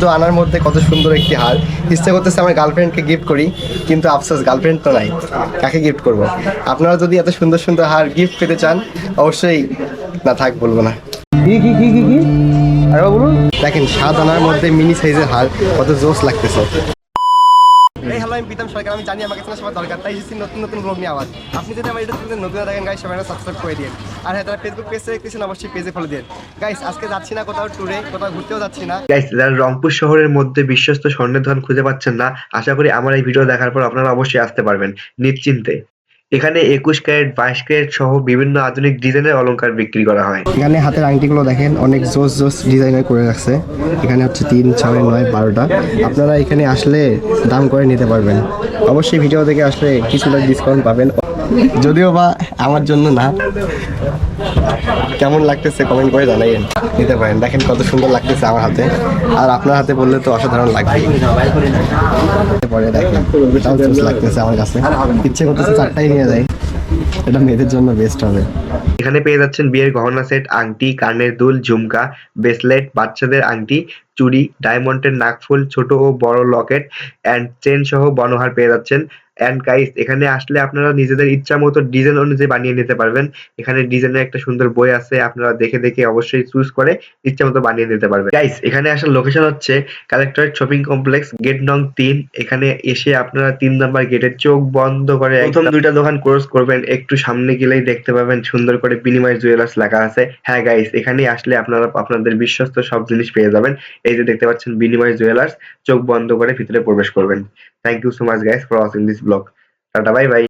চোদ্দ আনার মধ্যে কত সুন্দর একটি হার। ইচ্ছে করতেছে আমার গার্লফ্রেন্ডকে গিফট করি কিন্তু আফসোস গার্লফ্রেন্ড তো নাই। কাকে গিফট করব? আপনারা যদি এত সুন্দর সুন্দর হার গিফট পেতে চান অবশ্যই না থাক বলব না। কি কি কি কি কি? বলুন। দেখেন সাত আনার মধ্যে মিনি সাইজের হার কত জোস লাগতেছে। এই হ্যালো আমি প্রীতম সরকার আমি জানি আমাকে সবার দরকার তাই এসেছি নতুন নতুন ব্লগ নিয়ে আবার। আপনি যদি আমার ইউটিউব চ্যানেল নতুন দেখেন গাইস সবাই সাবস্ক্রাইব করে দিন আর হ্যাঁ তারা ফেসবুক পেজে দেখতেছেন অবশ্যই পেজে ফলো দিন গাইস আজকে যাচ্ছি না কোথাও ট্যুরে কোথাও ঘুরতেও যাচ্ছি না। গাইস যারা রংপুর শহরের মধ্যে বিশ্বস্ত স্বর্ণের ধন খুঁজে পাচ্ছেন না আশা করি আমার এই ভিডিও দেখার পর আপনারা অবশ্যই আসতে পারবেন নিশ্চিন্তে। এখানে একুশ ক্যারেট, বাইশ ক্যারেট সহ বিভিন্ন আধুনিক ডিজাইনের অলংকার বিক্রি করা হয়। এখানে হাতের আংটিগুলো দেখেন, অনেক জোস জোস ডিজাইনের করে রাখছে। এখানে হচ্ছে তিন ছয় নয়, বারোটা। আপনারা এখানে আসলে দাম করে নিতে পারবেন। অবশ্যই ভিডিও থেকে আসলে কিছুটা ডিসকাউন্ট পাবেন। যদিও বা আমার জন্য না। কেমন লাগতেছে কমেন্ট করে জানাইন নিতে পারেন। দেখেন কত সুন্দর লাগতেছে আমার হাতে। আর আপনার হাতে বললে তো অসাধারণ লাগবে পরে দেখেন লাগতেছে আমার কাছে। ইচ্ছে করতেছে চারটাই নিয়ে যায় এটা মেয়েদের জন্য বেস্ট হবে। এখানে পেয়ে যাচ্ছেন বিয়ের গহনা সেট আংটি, কানের দুল, ঝুমকা ব্রেসলেট বাচ্চাদের আংটি, চুড়ি ডায়মন্ডের নাকফুল, ছোট ও বড় লকেট অ্যান্ড চেন সহ বনহার পেয়ে যাচ্ছেন অ্যান্ড গাইস এখানে আসলে আপনারা নিজেদের ইচ্ছা মতো ডিজাইন অনুযায়ী বানিয়ে নিতে পারবেন। এখানে ডিজাইনের একটা সুন্দর বই আছে আপনারা দেখে দেখে অবশ্যই চুজ করে ইচ্ছা মতো বানিয়ে নিতে পারবেন। গাইস এখানে আসার লোকেশন হচ্ছে কালেক্টরেট শপিং কমপ্লেক্স গেট নং তিন। এখানে এসে আপনারা তিন নাম্বার গেটের চোখ বন্ধ করে প্রথম দুইটা দোকান ক্রস করবেন। একটু সামনে গেলেই দেখতে পাবেন সুন্দর করে বিনিময় জুয়েলার্স লেখা আছে। হ্যাঁ গাইস এখানে আসলে আপনারা আপনাদের বিশ্বস্ত সব জিনিস পেয়ে যাবেন। এই যে দেখতে পাচ্ছেন বিনিময় জুয়েলার্স চোখ বন্ধ করে ভিতরে প্রবেশ করবেন। Thank you so much guys for watching this blog. Tata bye bye.